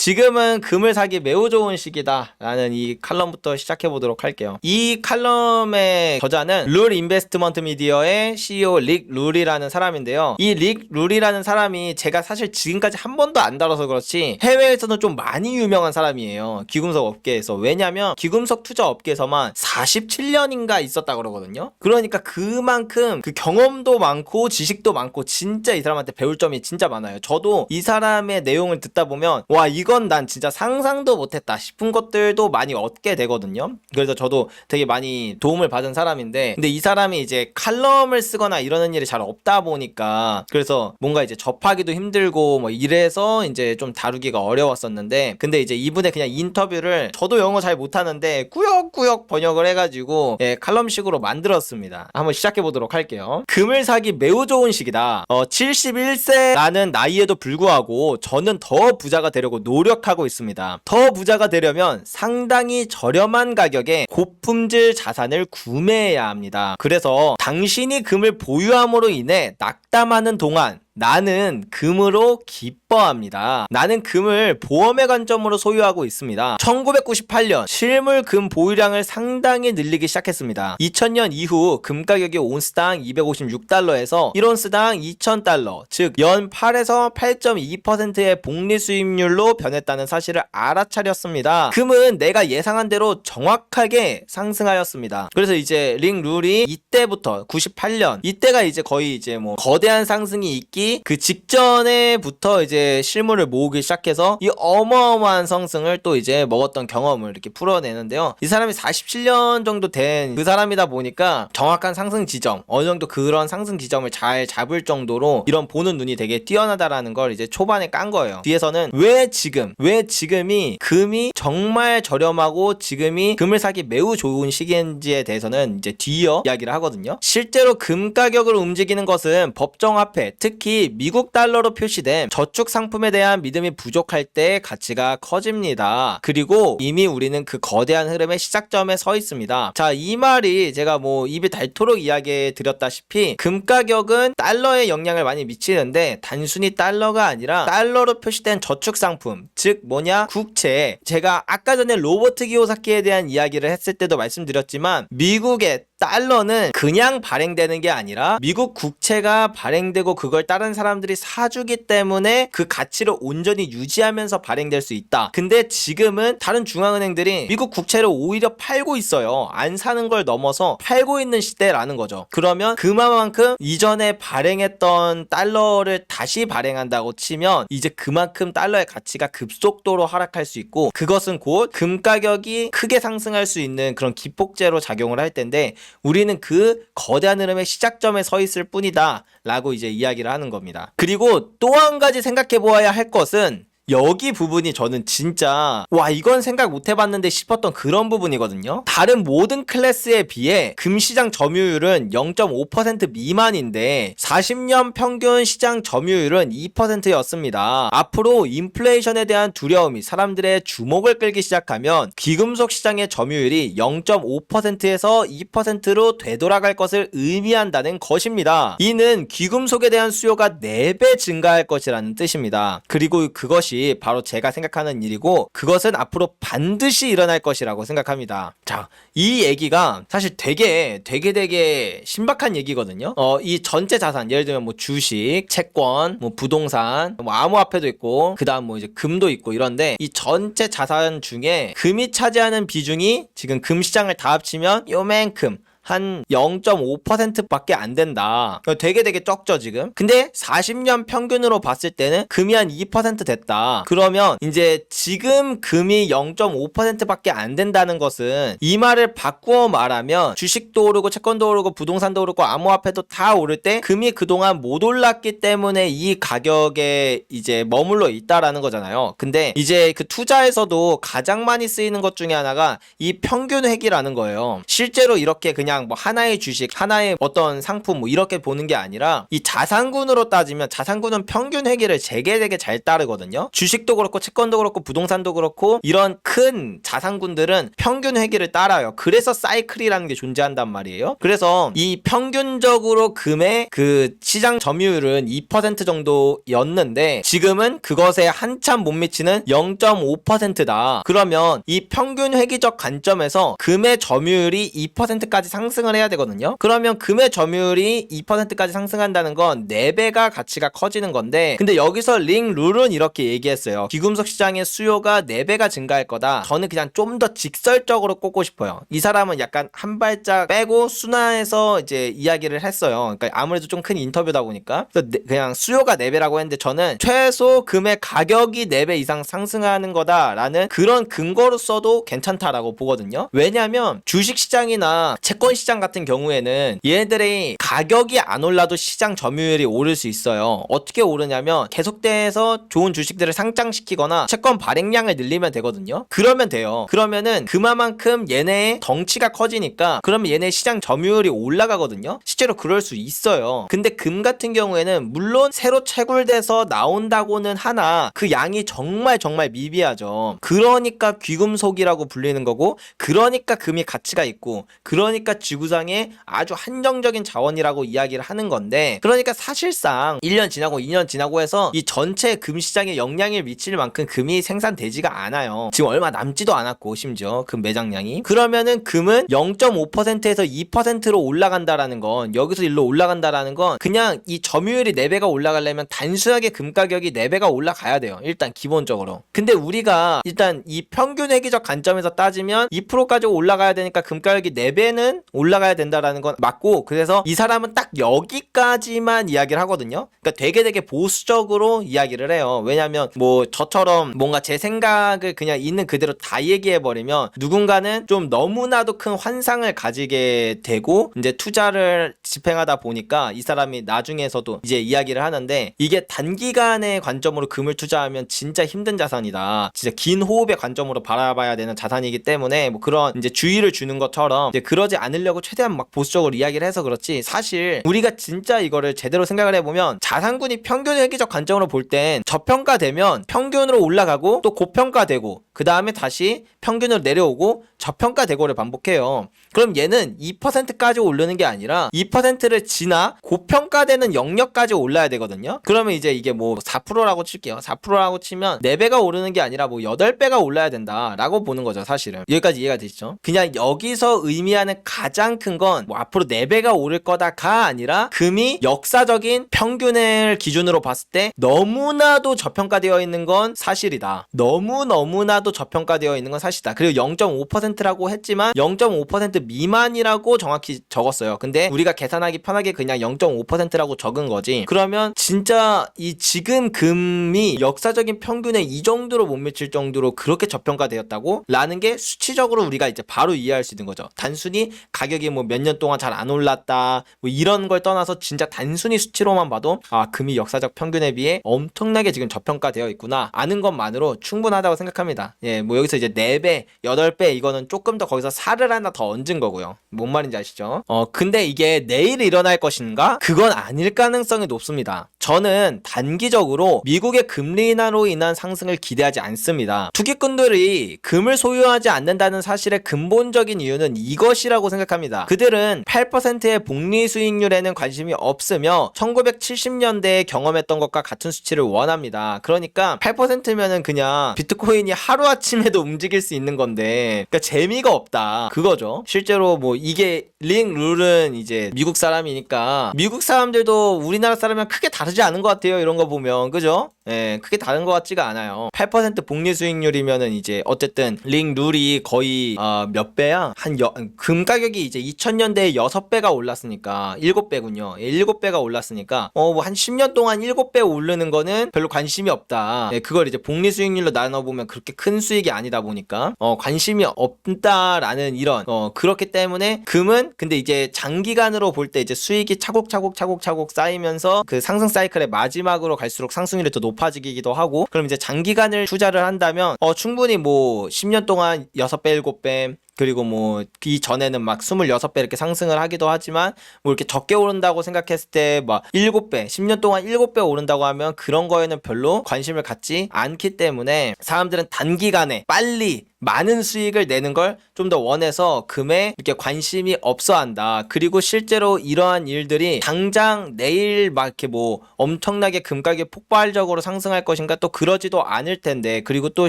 지금은 금을 사기 매우 좋은 시기다라는 이 칼럼부터 시작해 보도록 할게요. 이 칼럼의 저자는 룰 인베스트먼트 미디어의 CEO 릭 룰이라는 사람인데요. 이 릭 룰이라는 사람이 제가 사실 지금까지 한 번도 안 다뤄서 그렇지 해외에서는 좀 많이 유명한 사람이에요. 귀금속 업계에서. 왜냐면 귀금속 투자 업계에서만 47년인가 있었다 그러거든요. 그러니까 그만큼 그 경험도 많고 지식도 많고 진짜 이 사람한테 배울 점이 진짜 많아요. 저도 이 사람의 내용을 듣다 보면 와 이건 난 진짜 상상도 못했다 싶은 것들도 많이 얻게 되거든요. 그래서 저도 되게 많이 도움을 받은 사람인데 근데 이 사람이 이제 칼럼을 쓰거나 이러는 일이 잘 없다 보니까 그래서 뭔가 이제 접하기도 힘들고 뭐 이래서 이제 좀 다루기가 어려웠었는데 근데 이제 이분의 그냥 인터뷰를 저도 영어 잘 못하는데 꾸역꾸역 번역을 해가지고 예, 칼럼식으로 만들었습니다. 한번 시작해 보도록 할게요. 금을 사기 매우 좋은 시기다. 어, 71세 라는 나이에도 불구하고 저는 더 부자가 되려고 노 력하고 있습니다. 더 부자가 되려면 상당히 저렴한 가격에 고품질 자산을 구매해야 합니다. 그래서 당신이 금을 보유함으로 인해 낙담하는 동안 나는 금으로 기뻐합니다. 나는 금을 보험의 관점으로 소유하고 있습니다. 1998년 실물 금 보유량을 상당히 늘리기 시작했습니다. 2000년 이후 금 가격이 온스당 256달러에서 1온스당 2000달러, 즉 연 8에서 8.2%의 복리 수익률로 변했다는 사실을 알아차렸습니다. 금은 내가 예상한 대로 정확하게 상승하였습니다. 그래서 이제 링 룰이 이때부터 98년 이때가 이제 거의 이제 뭐 거대한 상승이 있기 그 직전에부터 이제 실물을 모으기 시작해서 이 어마어마한 상승을 또 이제 먹었던 경험을 이렇게 풀어내는데요. 이 사람이 47년 정도 된 그 사람이다 보니까 정확한 상승 지점, 어느 정도 그런 상승 지점을 잘 잡을 정도로 이런 보는 눈이 되게 뛰어나다라는 걸 이제 초반에 깐 거예요. 뒤에서는 왜 지금, 왜 지금이 금이 정말 저렴하고 지금이 금을 사기 매우 좋은 시기인지에 대해서는 이제 뒤이어 이야기를 하거든요. 실제로 금 가격을 움직이는 것은 법정 화폐, 특히 미국 달러로 표시된 저축 상품에 대한 믿음이 부족할 때 가치가 커집니다. 그리고 이미 우리는 그 거대한 흐름의 시작점에 서 있습니다. 자, 이 말이 제가 뭐 입이 닳도록 이야기해 드렸다시피 금 가격은 달러에 영향을 많이 미치는데 단순히 달러가 아니라 달러로 표시된 저축 상품, 즉 뭐냐? 국채. 제가 아까 전에 로버트 기요사키에 대한 이야기를 했을 때도 말씀드렸지만 미국의 달러는 그냥 발행되는 게 아니라 미국 국채가 발행되고 그걸 다른 사람들이 사주기 때문에 그 가치를 온전히 유지하면서 발행될 수 있다. 근데 지금은 다른 중앙은행들이 미국 국채를 오히려 팔고 있어요. 안 사는 걸 넘어서 팔고 있는 시대라는 거죠. 그러면 그만큼 이전에 발행했던 달러를 다시 발행한다고 치면 이제 그만큼 달러의 가치가 급속도로 하락할 수 있고 그것은 곧 금 가격이 크게 상승할 수 있는 그런 기폭제로 작용을 할 텐데 우리는 그 거대한 흐름의 시작점에 서 있을 뿐이다. 라고 이제 이야기를 하는 겁니다. 그리고 또 한 가지 생각해 보아야 할 것은 여기 부분이 저는 진짜 와 이건 생각 못 해봤는데 싶었던 그런 부분이거든요. 다른 모든 클래스에 비해 금시장 점유율은 0.5% 미만인데 40년 평균 시장 점유율은 2%였습니다. 앞으로 인플레이션에 대한 두려움이 사람들의 주목을 끌기 시작하면 귀금속 시장의 점유율이 0.5%에서 2%로 되돌아갈 것을 의미한다는 것입니다. 이는 귀금속에 대한 수요가 4배 증가할 것이라는 뜻입니다. 그리고 그것이 바로 제가 생각하는 일이고 그것은 앞으로 반드시 일어날 것이라고 생각합니다. 자, 이 얘기가 사실 되게 되게 되게 신박한 얘기거든요. 어, 이 전체 자산 예를 들면 뭐 주식, 채권, 뭐 부동산, 뭐 암호화폐도 있고 그다음 뭐 이제 금도 있고 이런데 이 전체 자산 중에 금이 차지하는 비중이 지금 금 시장을 다 합치면 요만큼 한 0.5%밖에 안 된다. 되게 되게 적죠, 지금. 근데 40년 평균으로 봤을 때는 금이 한 2% 됐다. 그러면 이제 지금 금이 0.5%밖에 안 된다는 것은 이 말을 바꾸어 말하면 주식도 오르고 채권도 오르고 부동산도 오르고 암호화폐도 다 오를 때 금이 그동안 못 올랐기 때문에 이 가격에 이제 머물러 있다라는 거잖아요. 근데 이제 그 투자에서도 가장 많이 쓰이는 것 중에 하나가 이 평균 획이라는 거예요. 실제로 이렇게 그냥 그냥 뭐 하나의 주식, 하나의 어떤 상품 뭐 이렇게 보는 게 아니라 이 자산군으로 따지면 자산군은 평균 회계를 되게 되게 잘 따르거든요. 주식도 그렇고 채권도 그렇고 부동산도 그렇고 이런 큰 자산군들은 평균 회계를 따라요. 그래서 사이클이라는 게 존재한단 말이에요. 그래서 이 평균적으로 금의 그 시장 점유율은 2% 정도였는데 지금은 그것에 한참 못 미치는 0.5%다. 그러면 이 평균 회계적 관점에서 금의 점유율이 2%까지 상 승을 해야 되거든요. 그러면 금의 점유율이 2%까지 상승한다는 건 4배가 가치가 커지는 건데 근데 여기서 링 룰은 이렇게 얘기했어요. 귀금속 시장의 수요가 4배가 증가할 거다. 저는 그냥 좀 더 직설적으로 꼽고 싶어요. 이 사람은 약간 한 발짝 빼고 순화해서 이제 이야기를 했어요. 그러니까 아무래도 좀 큰 인터뷰다 보니까 네- 그냥 수요가 4배라고 했는데 저는 최소 금의 가격이 4배 이상 상승하는 거다라는 그런 근거로서도 괜찮다라고 보거든요. 왜냐하면 주식 시장이나 채권 시장 같은 경우에는 얘네들이 가격이 안 올라도 시장 점유율이 오를 수 있어요. 어떻게 오르냐면 계속돼서 좋은 주식들을 상장시키거나 채권 발행량을 늘리면 되거든요. 그러면 돼요. 그러면은 그만큼 얘네의 덩치가 커지니까 그러면 얘네 시장 점유율이 올라가거든요. 실제로 그럴 수 있어요. 근데 금 같은 경우에는 물론 새로 채굴돼서 나온다고는 하나 그 양이 정말 정말 미비하죠. 그러니까 귀금속이라고 불리는 거고 그러니까 금이 가치가 있고 그러니까 지구상의 아주 한정적인 자원이라고 이야기를 하는 건데 그러니까 사실상 1년 지나고 2년 지나고 해서 이 전체 금 시장에 영향을 미칠 만큼 금이 생산되지가 않아요. 지금 얼마 남지도 않았고 심지어 금 매장량이 그러면은 금은 0.5%에서 2%로 올라간다라는 건 여기서 일로 올라간다라는 건 그냥 이 점유율이 4배가 올라가려면 단순하게 금 가격이 4배가 올라가야 돼요. 일단 기본적으로. 근데 우리가 일단 이 평균 회계적 관점에서 따지면 2%까지 올라가야 되니까 금 가격이 4배는 올라가야 된다라는 건 맞고 그래서 이 사람은 딱 여기까지만 이야기를 하거든요. 그러니까 되게 되게 보수적으로 이야기를 해요. 왜냐면 뭐 저처럼 뭔가 제 생각을 그냥 있는 그대로 다 얘기해 버리면 누군가는 좀 너무나도 큰 환상을 가지게 되고 이제 투자를 집행하다 보니까 이 사람이 나중에서도 이제 이야기를 하는데 이게 단기간의 관점으로 금을 투자하면 진짜 힘든 자산이다. 진짜 긴 호흡의 관점으로 바라봐야 되는 자산이기 때문에 뭐 그런 이제 주의를 주는 것처럼 이제 그러지 않 으려고 최대한 막 보수적으로 이야기를 해서 그렇지 사실 우리가 진짜 이거를 제대로 생각을 해보면 자산군이 평균 회계적 관점으로 볼 땐 저평가되면 평균으로 올라가고 또 고평가되고 그 다음에 다시 평균으로 내려오고 저평가되고를 반복해요. 그럼 얘는 2%까지 오르는 게 아니라 2%를 지나 고평가되는 영역까지 올라야 되거든요. 그러면 이제 이게 뭐 4%라고 칠게요. 4%라고 치면 4배가 오르는 게 아니라 뭐 8배가 올라야 된다라고 보는 거죠, 사실은. 여기까지 이해가 되시죠? 그냥 여기서 의미하는 가장 큰 건 뭐 앞으로 4배가 오를 거다가 아니라 금이 역사적인 평균을 기준으로 봤을 때 너무나도 저평가되어 있는 건 사실이다. 너무너무나도 저평가되어 있는 건 사실이다. 그리고 0.5%라고 했지만 0.5% 미만이라고 정확히 적었어요. 근데 우리가 계산하기 편하게 그냥 0.5%라고 적은 거지. 그러면 진짜 이 지금 금이 역사적인 평균에 이 정도로 못 미칠 정도로 그렇게 저평가되었다고? 라는 게 수치적으로 우리가 이제 바로 이해할 수 있는 거죠. 단순히 가격이 뭐 몇 년 동안 잘 안 올랐다. 뭐 이런 걸 떠나서 진짜 단순히 수치로만 봐도 아, 금이 역사적 평균에 비해 엄청나게 지금 저평가되어 있구나. 아는 것만으로 충분하다고 생각합니다. 예, 뭐 여기서 이제 4배, 8배 이거는 조금 더 거기서 살을 하나 더 얹은 거고요. 뭔 말인지 아시죠? 어, 근데 이게 내일 일어날 것인가? 그건 아닐 가능성이 높습니다. 저는 단기적으로 미국의 금리 인하로 인한 상승을 기대하지 않습니다. 투기꾼들이 금을 소유하지 않는다는 사실의 근본적인 이유는 이것이라고 생각합니다. 그들은 8%의 복리 수익률에는 관심이 없으며 1970년대에 경험했던 것과 같은 수치를 원합니다. 그러니까 8%면은 그냥 비트코인이 하루아침에도 움직일 수 있는 건데 그러니까 재미가 없다. 그거죠. 실제로 뭐 이게 링 룰은 이제 미국 사람이니까 미국 사람들도 우리나라 사람이랑 크게 다르지 않은 것 같아요. 이런 거 보면 그죠? 예, 크게 다른 것 같지가 않아요. 8% 복리 수익률이면은 이제 어쨌든 링 룰이 거의 어, 몇 배야? 한 금 가격이 이제 2000년대에 6배가 올랐으니까 7배군요. 예, 7배가 올랐으니까 어 뭐 한 10년 동안 7배 오르는 거는 별로 관심이 없다. 예, 그걸 이제 복리 수익률로 나눠 보면 그렇게 큰 수익이 아니다 보니까 어 관심이 없다라는 이런 어 그렇기 때문에 금은 근데 이제 장기간으로 볼 때 이제 수익이 차곡차곡 차곡차곡 쌓이면서 그 상승 사이클의 마지막으로 갈수록 상승률이 더 높 아지기도 하고 그럼 이제 장기간을 투자를 한다면 어 충분히 뭐 10년 동안 6배 7배 그리고 뭐 이 전에는 막 26배 이렇게 상승을 하기도 하지만 뭐 이렇게 적게 오른다고 생각했을 때 막 7배, 10년 동안 7배 오른다고 하면 그런 거에는 별로 관심을 갖지 않기 때문에 사람들은 단기간에 빨리 많은 수익을 내는 걸 좀 더 원해서 금에 이렇게 관심이 없어 한다. 그리고 실제로 이러한 일들이 당장 내일 막 이렇게 뭐 엄청나게 금 가격이 폭발적으로 상승할 것인가 또 그러지도 않을 텐데 그리고 또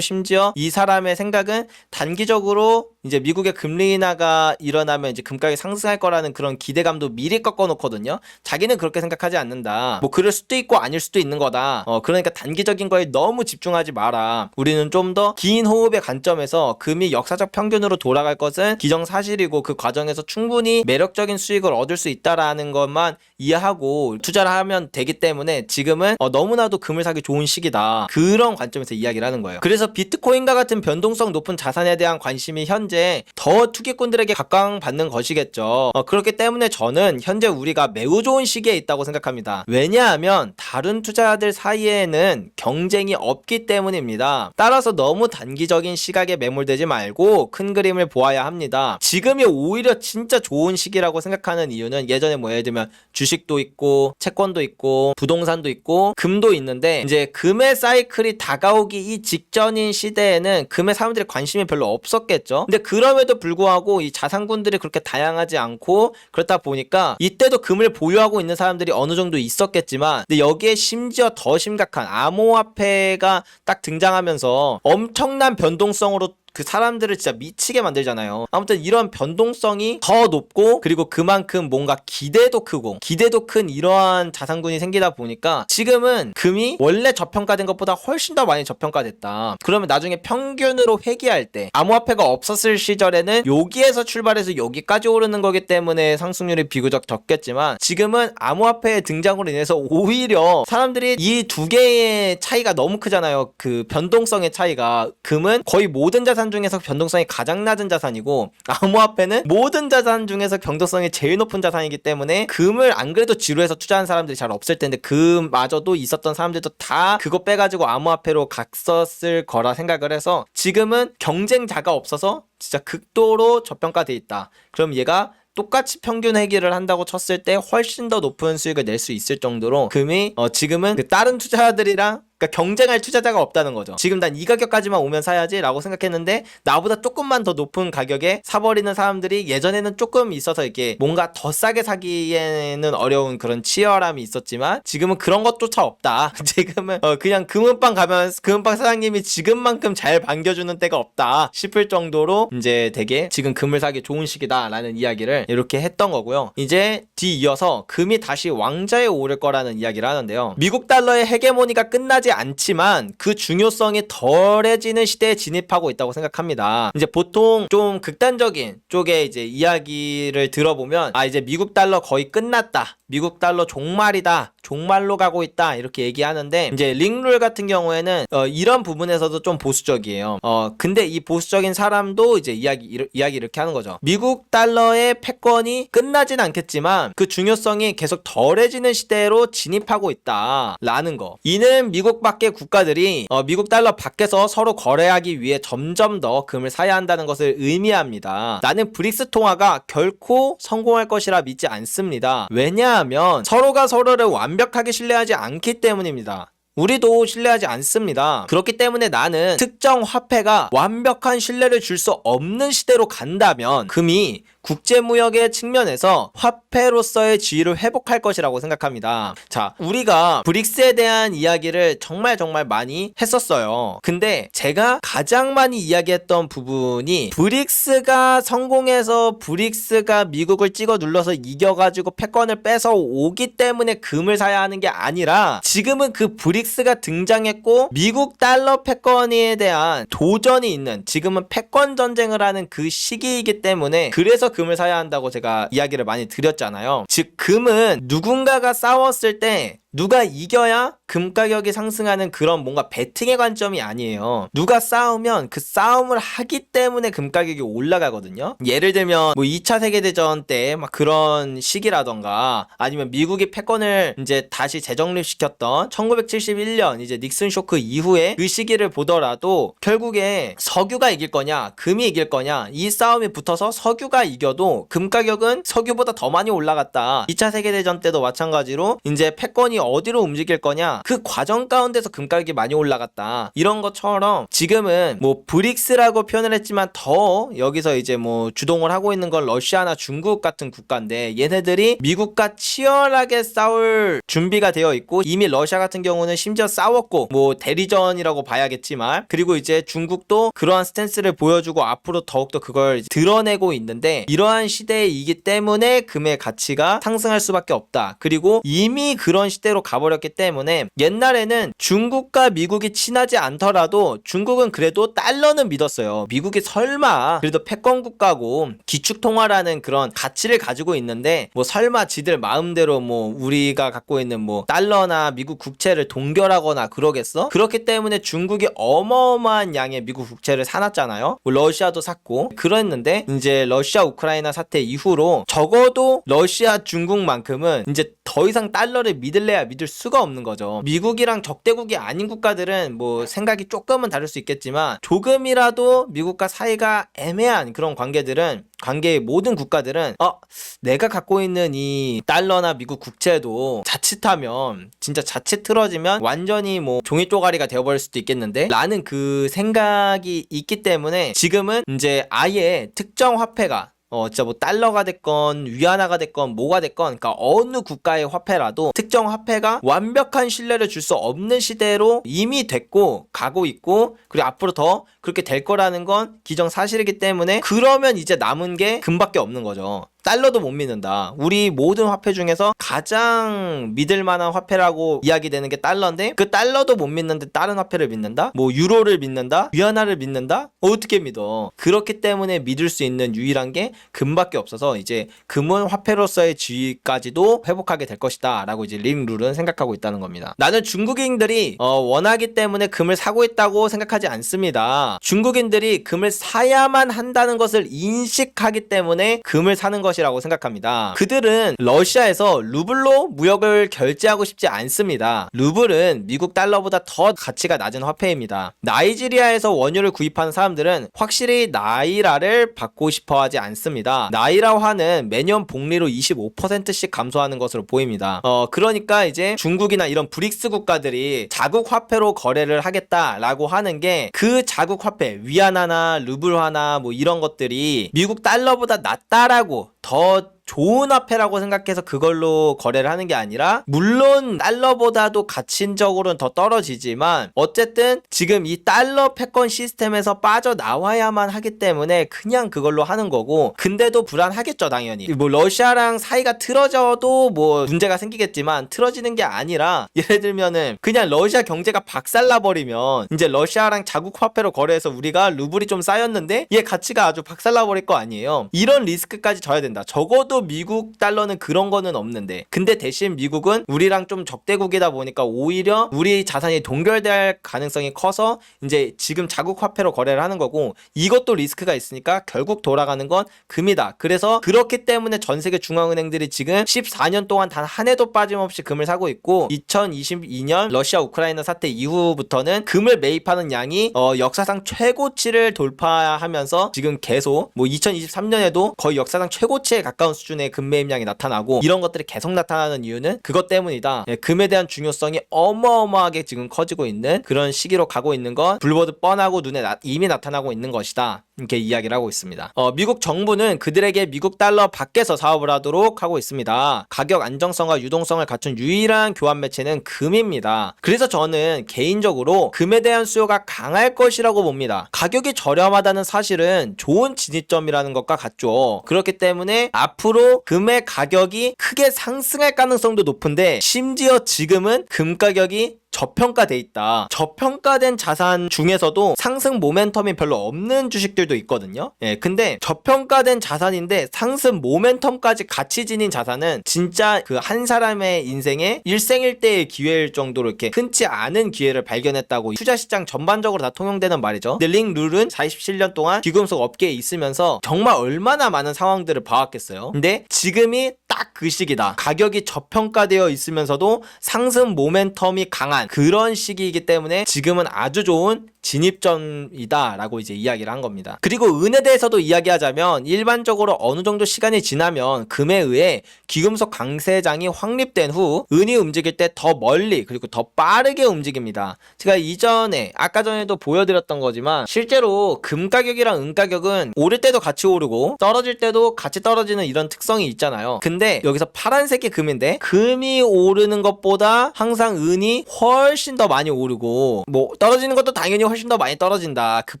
심지어 이 사람의 생각은 단기적으로 이제 미국의 금리 인하가 일어나면 이제 금가격이 상승할 거라는 그런 기대감도 미리 꺾어 놓거든요. 자기는 그렇게 생각하지 않는다. 뭐 그럴 수도 있고 아닐 수도 있는 거다. 어 그러니까 단기적인 거에 너무 집중하지 마라. 우리는 좀 더 긴 호흡의 관점에서 금이 역사적 평균으로 돌아갈 것은 기정사실이고 그 과정에서 충분히 매력적인 수익을 얻을 수 있다라는 것만 이해하고 투자를 하면 되기 때문에 지금은 어, 너무나도 금을 사기 좋은 시기다. 그런 관점에서 이야기를 하는 거예요. 그래서 비트코인과 같은 변동성 높은 자산에 대한 관심이 현재 더 투기꾼들에게 각광받는 것이겠죠. 어, 그렇기 때문에 저는 현재 우리가 매우 좋은 시기에 있다고 생각합니다. 왜냐하면 다른 투자자들 사이에는 경쟁이 없기 때문입니다. 따라서 너무 단기적인 시각에 매몰되지 말고 큰 그림을 보아야 합니다. 지금이 오히려 진짜 좋은 시기라고 생각하는 이유는 예전에 뭐 예를 들면 주식도 있고 채권도 있고 부동산도 있고 금도 있는데 이제 금의 사이클이 다가오기 이 직전인 시대에는 금에 사람들이 관심이 별로 없었겠죠. 근데 그럼에도 불구하고 이 자산군들이 그렇게 다양하지 않고 그렇다 보니까 이때도 금을 보유하고 있는 사람들이 어느 정도 있었겠지만 근데 여기에 심지어 더 심각한 암호화폐가 딱 등장하면서 엄청난 변동성으로 그 사람들을 진짜 미치게 만들잖아요. 아무튼 이런 변동성이 더 높고 그리고 그만큼 뭔가 기대도 크고 기대도 큰 이러한 자산군이 생기다 보니까 지금은 금이 원래 저평가된 것보다 훨씬 더 많이 저평가됐다. 그러면 나중에 평균으로 회귀할 때 암호화폐가 없었을 시절에는 여기에서 출발해서 여기까지 오르는 거기 때문에 상승률이 비교적 적겠지만 지금은 암호화폐의 등장으로 인해서 오히려 사람들이 이 두 개의 차이가 너무 크잖아요. 그 변동성의 차이가 금은 거의 모든 자산 중에서 변동성이 가장 낮은 자산이고 암호화폐는 모든 자산 중에서 변동성이 제일 높은 자산이기 때문에 금을 안 그래도 지루해서 투자한 사람들이 잘 없을 텐데 금마저도 있었던 사람들도 다 그거 빼가지고 암호화폐로 갔었을 거라 생각을 해서 지금은 경쟁자가 없어서 진짜 극도로 저평가돼 있다. 그럼 얘가 똑같이 평균 회계를 한다고 쳤을 때 훨씬 더 높은 수익을 낼 수 있을 정도로 금이 어 지금은 그 다른 투자자들이랑 그러니까 경쟁할 투자자가 없다는 거죠. 지금 난 이 가격까지만 오면 사야지라고 생각했는데 나보다 조금만 더 높은 가격에 사버리는 사람들이 예전에는 조금 있어서 이렇게 뭔가 더 싸게 사기에는 어려운 그런 치열함이 있었지만 지금은 그런 것조차 없다. 지금은 어 그냥 금은방 가면 금은방 사장님이 지금만큼 잘 반겨주는 때가 없다 싶을 정도로 이제 되게 지금 금을 사기 좋은 시기다라는 이야기를 이렇게 했던 거고요. 이제 뒤 이어서 금이 다시 왕자에 오를 거라는 이야기를 하는데요. 미국 달러의 헤게모니가 끝나지 않지만 그 중요성이 덜해지는 시대에 진입하고 있다고 생각합니다. 이제 보통 좀 극단적인 쪽에 이제 이야기를 들어보면 아 이제 미국 달러 거의 끝났다. 미국 달러 종말이다. 종말로 가고 있다. 이렇게 얘기하는데 이제 링룰 같은 경우에는 어, 이런 부분에서도 좀 보수적이에요. 어 근데 이 보수적인 사람도 이제 이야기 이르, 이야기 이렇게 하는 거죠. 미국 달러의 패권이 끝나진 않겠지만 그 중요성이 계속 덜해지는 시대로 진입하고 있다라는 거. 이는 미국 밖의 국가들이 어, 미국 달러 밖에서 서로 거래하기 위해 점점 더 금을 사야 한다는 것을 의미합니다. 나는 브릭스 통화가 결코 성공할 것이라 믿지 않습니다. 왜냐하면 서로가 서로를 완벽하게 신뢰하지 않기 때문입니다. 우리도 신뢰하지 않습니다. 그렇기 때문에 나는 특정 화폐가 완벽한 신뢰를 줄 수 없는 시대로 간다면 금이 국제무역의 측면에서 화폐로서의 지위를 회복할 것이라고 생각합니다. 자, 우리가 브릭스에 대한 이야기를 정말 정말 많이 했었어요. 근데 제가 가장 많이 이야기했던 부분이 브릭스가 성공해서 브릭스가 미국을 찍어 눌러서 이겨가지고 패권을 뺏어 오기 때문에 금을 사야 하는 게 아니라 지금은 그 브릭스 가 등장했고 미국 달러 패권에 대한 도전이 있는 지금은 패권 전쟁을 하는 그 시기이기 때문에 그래서 금을 사야 한다고 제가 이야기를 많이 드렸잖아요. 즉 금은 누군가가 싸웠을 때 누가 이겨야 금 가격이 상승하는 그런 뭔가 베팅의 관점이 아니에요. 누가 싸우면 그 싸움을 하기 때문에 금 가격이 올라가거든요. 예를 들면 뭐 2차 세계대전 때 막 그런 시기라던가 아니면 미국이 패권을 이제 다시 재정립시켰던 1971년 이제 닉슨 쇼크 이후에 그 시기를 보더라도 결국에 석유가 이길 거냐 금이 이길 거냐 이 싸움이 붙어서 석유가 이겨도 금 가격은 석유보다 더 많이 올라갔다. 2차 세계대전 때도 마찬가지로 이제 패권이 어디로 움직일 거냐 그 과정 가운데서 금 가격이 많이 올라갔다. 이런 것처럼 지금은 뭐 브릭스라고 표현을 했지만 더 여기서 이제 뭐 주동을 하고 있는 건 러시아나 중국 같은 국가인데 얘네들이 미국과 치열하게 싸울 준비가 되어 있고 이미 러시아 같은 경우는 심지어 싸웠고 뭐 대리전이라고 봐야겠지만 그리고 이제 중국도 그러한 스탠스를 보여주고 앞으로 더욱더 그걸 드러내고 있는데 이러한 시대이기 때문에 금의 가치가 상승할 수밖에 없다. 그리고 이미 그런 시대 로 가버렸기 때문에 옛날에는 중국과 미국이 친하지 않더라도 중국은 그래도 달러는 믿었어요. 미국이 설마 그래도 패권 국가고 기축 통화라는 그런 가치를 가지고 있는데 뭐 설마 지들 마음대로 뭐 우리가 갖고 있는 뭐 달러나 미국 국채를 동결하거나 그러겠어? 그렇기 때문에 중국이 어마어마한 양의 미국 국채를 사놨잖아요. 뭐 러시아도 샀고 그랬는데 이제 러시아 우크라이나 사태 이후로 적어도 러시아 중국만큼은 이제 더 이상 달러를 믿을래야 믿을 수가 없는 거죠. 미국이랑 적대국이 아닌 국가들은 뭐 생각이 조금은 다를 수 있겠지만 조금이라도 미국과 사이가 애매한 그런 관계들은 관계의 모든 국가들은 어 내가 갖고 있는 이 달러나 미국 국채도 자칫하면 진짜 자칫 틀어지면 완전히 뭐 종이 쪼가리가 되어버릴 수도 있겠는데 라는 그 생각이 있기 때문에 지금은 이제 아예 특정 화폐가 어, 진짜 뭐 달러가 됐건 위안화가 됐건 뭐가 됐건 그러니까 어느 국가의 화폐라도 특정 화폐가 완벽한 신뢰를 줄 수 없는 시대로 이미 됐고 가고 있고 그리고 앞으로 더 그렇게 될 거라는 건 기정사실이기 때문에 그러면 이제 남은 게 금밖에 없는 거죠. 달러도 못 믿는다. 우리 모든 화폐 중에서 가장 믿을 만한 화폐라고 이야기되는 게 달러인데 그 달러도 못 믿는데 다른 화폐를 믿는다? 뭐 유로를 믿는다? 위안화를 믿는다? 어떻게 믿어? 그렇기 때문에 믿을 수 있는 유일한 게 금밖에 없어서 이제 금은 화폐로서의 지위까지도 회복하게 될 것이다. 라고 이제 링 룰은 생각하고 있다는 겁니다. 나는 중국인들이 어, 원하기 때문에 금을 사고 있다고 생각하지 않습니다. 중국인들이 금을 사야만 한다는 것을 인식하기 때문에 금을 사는 것 이라고 생각합니다. 그들은 러시아에서 루블로 무역을 결제하고 싶지 않습니다. 루블은 미국 달러보다 더 가치가 낮은 화폐입니다. 나이지리아에서 원유를 구입하는 사람들은 확실히 나이라를 받고 싶어 하지 않습니다. 나이라화는 매년 복리로 25%씩 감소하는 것으로 보입니다. 어, 그러니까 이제 중국이나 이런 브릭스 국가들이 자국 화폐로 거래를 하겠다라고 하는 게 그 자국 화폐 위안화나 루블화나 뭐 이런 것들이 미국 달러보다 낫다라고 더 좋은 화폐라고 생각해서 그걸로 거래를 하는 게 아니라 물론 달러보다도 가치적으로는 더 떨어지지만 어쨌든 지금 이 달러 패권 시스템에서 빠져나와야만 하기 때문에 그냥 그걸로 하는 거고 근데도 불안하겠죠 당연히. 뭐 러시아랑 사이가 틀어져도 뭐 문제가 생기겠지만 틀어지는 게 아니라 예를 들면은 그냥 러시아 경제가 박살나 버리면 이제 러시아랑 자국 화폐로 거래해서 우리가 루블이 좀 쌓였는데 얘 가치가 아주 박살나 버릴 거 아니에요. 이런 리스크까지 져야 된다. 적어도 미국 달러는 그런 거는 없는데 근데 대신 미국은 우리랑 좀 적대국이다 보니까 오히려 우리 자산이 동결될 가능성이 커서 이제 지금 자국 화폐로 거래를 하는 거고 이것도 리스크가 있으니까 결국 돌아가는 건 금이다. 그래서 그렇기 때문에 전 세계 중앙은행들이 지금 14년 동안 단 한 해도 빠짐없이 금을 사고 있고 2022년 러시아 우크라이나 사태 이후부터는 금을 매입하는 양이 어, 역사상 최고치를 돌파하면서 지금 계속 뭐 2023년에도 거의 역사상 최고치에 가까운 수준의 금 매 입량이 나타나고 이런 것들이 계속 나타나는 이유는 그것 때문이다. 예, 금에 대한 중요성이 어마어마하게 지금 커지고 있는 그런 시기로 가고 있는 건 불보듯 뻔하고 눈에 나- 이미 나타나고 있는 것이다. 이렇게 이야기를 하고 있습니다. 어, 미국 정부는 그들에게 미국 달러 밖에서 사업을 하도록 하고 있습니다. 가격 안정성과 유동성을 갖춘 유일한 교환 매체는 금입니다. 그래서 저는 개인적으로 금에 대한 수요가 강할 것이라고 봅니다. 가격이 저렴하다는 사실은 좋은 진입점이라는 것과 같죠. 그렇기 때문에 앞으로 금의 가격이 크게 상승할 가능성도 높은데 심지어 지금은 금 가격이 저평가돼 있다. 저평가된 자산 중에서도 상승 모멘텀이 별로 없는 주식들도 있거든요. 예, 근데 저평가된 자산인데 상승 모멘텀까지 같이 지닌 자산은 진짜 그 한 사람의 인생에 일생일대의 기회일 정도로 이렇게 흔치 않은 기회를 발견했다고 투자 시장 전반적으로 다 통용되는 말이죠. 근데 링 룰은 47년 동안 귀금속 업계에 있으면서 정말 얼마나 많은 상황들을 봐왔겠어요. 근데 지금이 딱 그 시기다. 가격이 저평가되어 있으면서도 상승 모멘텀이 강한 그런 시기이기 때문에 지금은 아주 좋은 진입점이다라고 이제 이야기를 한 겁니다. 그리고 은에 대해서도 이야기하자면 일반적으로 어느 정도 시간이 지나면 금에 의해 귀금속 강세장이 확립된 후 은이 움직일 때 더 멀리 그리고 더 빠르게 움직입니다. 제가 이전에 아까 전에도 보여드렸던 거지만 실제로 금 가격이랑 은 가격은 오를 때도 같이 오르고 떨어질 때도 같이 떨어지는 이런 특성이 있잖아요. 근데 여기서 파란색이 금인데 금이 오르는 것보다 항상 은이 훨씬 더 많이 오르고 뭐 떨어지는 것도 당연히 훨씬 더 많이 떨어진다. 급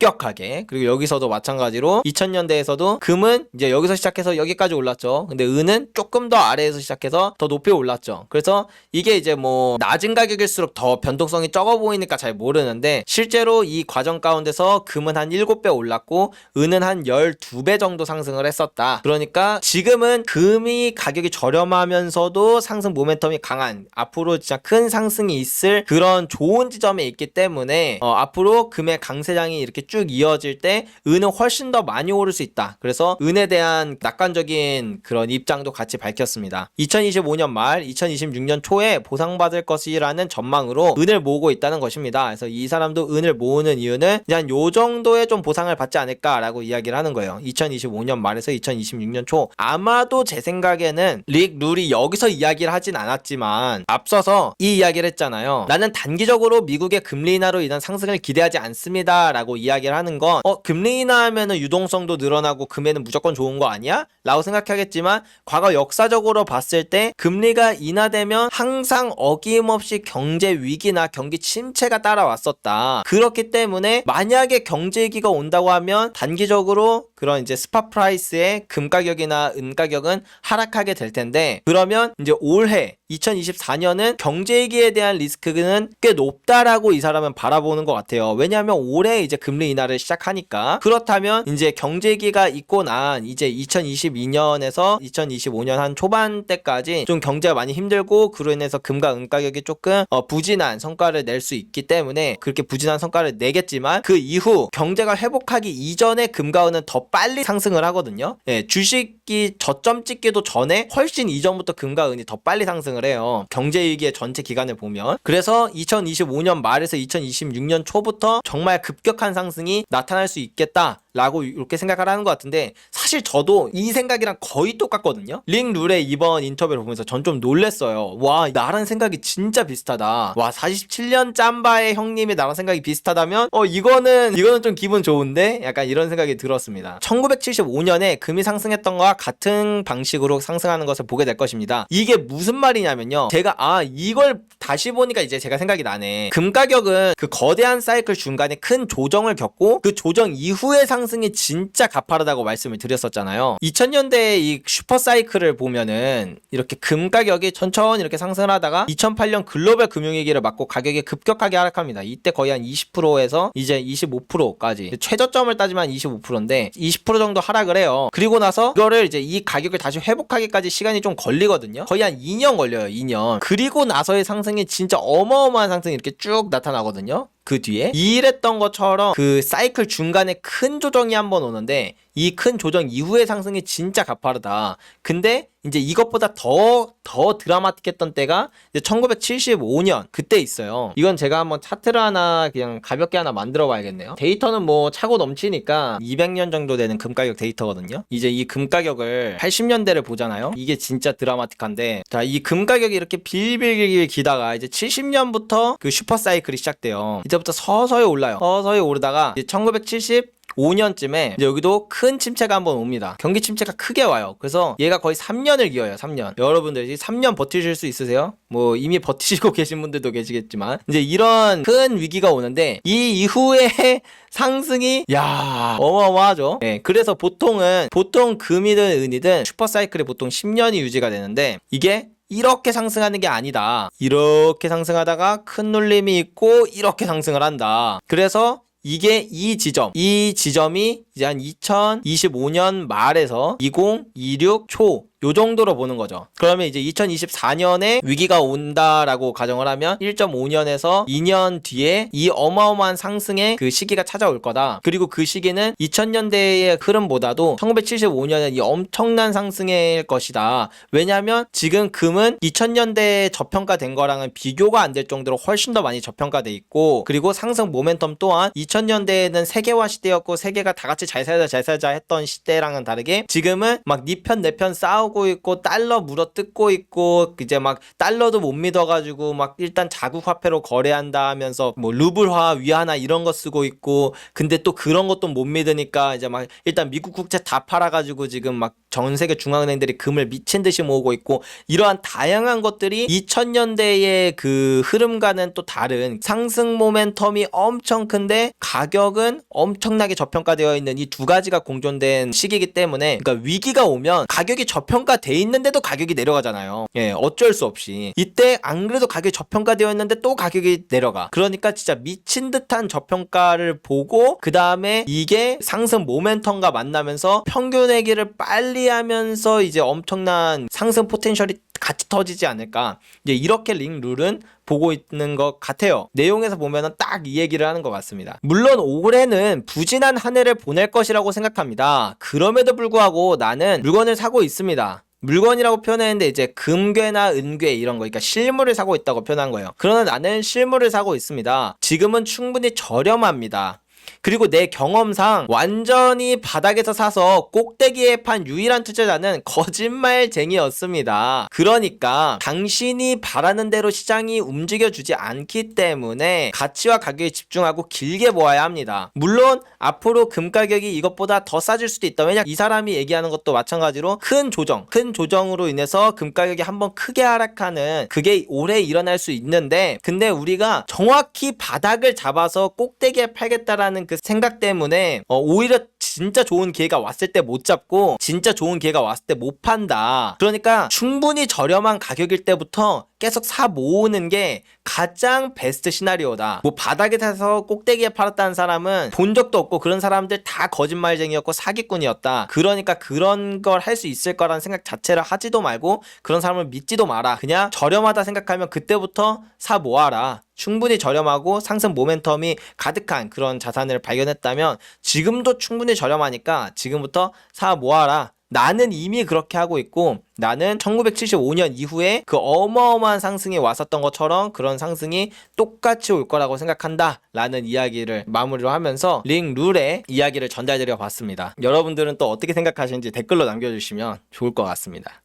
격하게. 그리고 여기서도 마찬가지로 2000년대에서도 금은 이제 여기서 시작해서 여기까지 올랐죠. 근데 은은 조금 더 아래에서 시작해서 더 높이 올랐죠. 그래서 이게 이제 뭐 낮은 가격일수록 더 변동성이 적어 보이니까 잘 모르는데 실제로 이 과정 가운데서 금은 한 7배 올랐고 은은 한 12배 정도 상승을 했었다. 그러니까 지금은 금이 가격이 저렴하면서도 상승 모멘텀이 강한 앞으로 진짜 큰 상승이 있을 그런 좋은 지점에 있기 때문에 어, 앞으로 금의 강세장이 이렇게 쭉 이어질 때 은은 훨씬 더 많이 오를 수 있다. 그래서 은에 대한 낙관적인 그런 입장도 같이 밝혔습니다. 2025년 말, 2026년 초에 보상받을 것이라는 전망으로 은을 모으고 있다는 것입니다. 그래서 이 사람도 은을 모으는 이유는 그냥 요 정도의 좀 보상을 받지 않을까라고 이야기를 하는 거예요. 2025년 말에서 2026년 초 아마도 제 생각에는 릭 룰이 여기서 이야기를 하진 않았지만 앞서서 이 이야기를 했잖아요. 나는 단기적으로 미국의 금리 인하로 인한 상승을 기대하지 않습니다라고 이야기 를 하는 건 어, 금리 인하하면은 유동성도 늘어나고 금에는 무조건 좋은 거 아니야? 라고 생각하겠지만 과거 역사적으로 봤을 때 금리가 인하되면 항상 어김없이 경제 위기나 경기 침체가 따라왔었다. 그렇기 때문에 만약에 경제 위기가 온다고 하면 단기적으로 그런 이제 스팟 프라이스의 금 가격이나 은 가격은 하락하게 될 텐데 그러면 이제 올해 2024년은 경제 위기에 대한 리스크는 꽤 높다라고 이 사람은 바라보는 것 같아요. 왜냐하면 올해 이제 금리 인하를 시작하니까 그렇다면 이제 경제 위기가 있고 난 이제 2022년에서 2025년 한 초반 때까지 좀 경제가 많이 힘들고 그로 인해서 금과 은 가격이 조금 어, 부진한 성과를 낼 수 있기 때문에 그렇게 부진한 성과를 내겠지만 그 이후 경제가 회복하기 이전에 금과 은은 더 빨리 상승을 하거든요. 예, 주식이 저점 찍기도 전에 훨씬 이전부터 금과 은이 더 빨리 상승을 해요. 경제 위기의 전체 기간을 보면. 그래서 2025년 말에서 2026년 초부터 정말 급격한 상승 이 나타날 수 있겠다. 라고 이렇게 생각을 하는 것 같은데 사실 저도 이 생각이랑 거의 똑같거든요. 링 룰의 이번 인터뷰를 보면서 전 좀 놀랬어요. 와 나랑 생각이 진짜 비슷하다. 와 47년 짬바의 형님이 나랑 생각이 비슷하다면 어 이거는 이거는 좀 기분 좋은데 약간 이런 생각이 들었습니다. 1975년에 금이 상승했던 거와 같은 방식으로 상승하는 것을 보게 될 것입니다. 이게 무슨 말이냐면요. 제가 아 이걸 다시 보니까 이제 제가 생각이 나네. 금 가격은 그 거대한 사이클 중간에 큰 조정을 겪고 그 조정 이후의 상승이 진짜 가파르다고 말씀을 드렸었잖아요. 2000년대 이 슈퍼 사이클을 보면은 이렇게 금 가격이 천천히 이렇게 상승을 하다가 2008년 글로벌 금융위기를 맞고 가격이 급격하게 하락합니다. 이때 거의 한 20%에서 이제 25%까지 최저점을 따지면 25%인데 20% 정도 하락을 해요. 그리고 나서 이거를 이제 이 가격을 다시 회복하기까지 시간이 좀 걸리거든요. 거의 한 2년 걸려요. 2년. 그리고 나서의 상승이 진짜 어마어마한 상승이 이렇게 쭉 나타나거든요. 그 뒤에 이랬던 것처럼 그 사이클 중간에 큰 조정이 한번 오는데 이 큰 조정 이후의 상승이 진짜 가파르다. 근데 이제 이것보다 더, 더 드라마틱했던 때가 이제 1975년 그때 있어요. 이건 제가 한번 차트를 하나 그냥 가볍게 하나 만들어 봐야겠네요. 데이터는 뭐 차고 넘치니까 200년 정도 되는 금가격 데이터거든요. 이제 이 금가격을 80년대를 보잖아요. 이게 진짜 드라마틱한데 자, 이 금가격이 이렇게 빌빌빌 기다가 이제 70년부터 그 슈퍼 사이클이 시작돼요. 이제부터 서서히 올라요. 서서히 오르다가 이제 1970 5년쯤에 이제 여기도 큰 침체가 한번 옵니다. 경기 침체가 크게 와요. 그래서 얘가 거의 3년을 기어요. 3년. 여러분들이 3년 버티실 수 있으세요? 뭐 이미 버티시고 계신 분들도 계시겠지만 이제 이런 큰 위기가 오는데 이 이후에 상승이 야 어마어마하죠. 네, 그래서 보통은 보통 금이든 은이든 슈퍼 사이클이 보통 10년이 유지가 되는데 이게 이렇게 상승하는 게 아니다. 이렇게 상승하다가 큰 눌림이 있고 이렇게 상승을 한다. 그래서 이게 이 지점, 이 지점이 이제 한 2025년 말에서 2026 초, 요 정도로 보는 거죠. 그러면 이제 2024년에 위기가 온다라고 가정을 하면 1.5년에서 2년 뒤에 이 어마어마한 상승의 그 시기가 찾아올 거다. 그리고 그 시기는 2000년대의 흐름보다도 1975년에 이 엄청난 상승일 것이다. 왜냐하면 지금 금은 2000년대에 저평가된 거랑은 비교가 안 될 정도로 훨씬 더 많이 저평가돼 있고 그리고 상승 모멘텀 또한 2000년대에는 세계화 시대였고 세계가 다 같이 잘 살자 잘 살자 했던 시대랑은 다르게 지금은 막니편내 편 싸우고 있고 달러 물어 뜯고 있고 이제 막 달러도 못 믿어가지고 막 일단 자국 화폐로 거래한다 하면서 뭐 루블화 위안화 이런 거 쓰고 있고 근데 또 그런 것도 못 믿으니까 이제 막 일단 미국 국채 다 팔아가지고 지금 막전 세계 중앙은행들이 금을 미친 듯이 모으고 있고 이러한 다양한 것들이 2000년대의 그 흐름과는 또 다른 상승 모멘텀이 엄청 큰데 가격은 엄청나게 저평가되어 있는 이 두 가지가 공존된 시기이기 때문에 그러니까 위기가 오면 가격이 저평가돼 있는데도 가격이 내려가잖아요. 예, 어쩔 수 없이 이때 안 그래도 가격이 저평가되어 있는데 또 가격이 내려가. 그러니까 진짜 미친 듯한 저평가를 보고 그 다음에 이게 상승 모멘텀과 만나면서 평균 회기를 빨리 하면서 이제 엄청난 상승 포텐셜이 같이 터지지 않을까. 이제 이렇게 링 룰은 보고 있는 것 같아요. 내용에서 보면은 딱 이 얘기를 하는 것 같습니다. 물론 올해는 부진한 한 해를 보낼 것이라고 생각합니다. 그럼에도 불구하고 나는 물건을 사고 있습니다. 물건이라고 표현했는데 이제 금괴나 은괴 이런 거 그러니까 실물을 사고 있다고 표현한 거예요. 그러나 나는 실물을 사고 있습니다. 지금은 충분히 저렴합니다. 그리고 내 경험상 완전히 바닥에서 사서 꼭대기에 판 유일한 투자자는 거짓말쟁이였습니다. 그러니까 당신이 바라는 대로 시장이 움직여주지 않기 때문에 가치와 가격에 집중하고 길게 보아야 합니다. 물론 앞으로 금 가격이 이것보다 더 싸질 수도 있다. 왜냐 이 사람이 얘기하는 것도 마찬가지로 큰 조정, 큰 조정으로 인해서 금 가격이 한번 크게 하락하는 그게 올해 일어날 수 있는데 근데 우리가 정확히 바닥을 잡아서 꼭대기에 팔겠다라 는 그 생각 때문에 어, 오히려 진짜 좋은 기회가 왔을 때 못 잡고 진짜 좋은 기회가 왔을 때 못 판다. 그러니까 충분히 저렴한 가격일 때부터 계속 사 모으는 게 가장 베스트 시나리오다. 뭐 바닥에 사서 꼭대기에 팔았다는 사람은 본 적도 없고 그런 사람들 다 거짓말쟁이였고 사기꾼이었다. 그러니까 그런 걸 할 수 있을 거라는 생각 자체를 하지도 말고 그런 사람을 믿지도 마라. 그냥 저렴하다 생각하면 그때부터 사 모아라. 충분히 저렴하고 상승 모멘텀이 가득한 그런 자산을 발견했다면 지금도 충분히 저렴하니까 지금부터 사 모아라. 나는 이미 그렇게 하고 있고 나는 1975년 이후에 그 어마어마한 상승이 왔었던 것처럼 그런 상승이 똑같이 올 거라고 생각한다 라는 이야기를 마무리로 하면서 링 룰의 이야기를 전달드려 봤습니다. 여러분들은 또 어떻게 생각하시는지 댓글로 남겨주시면 좋을 것 같습니다.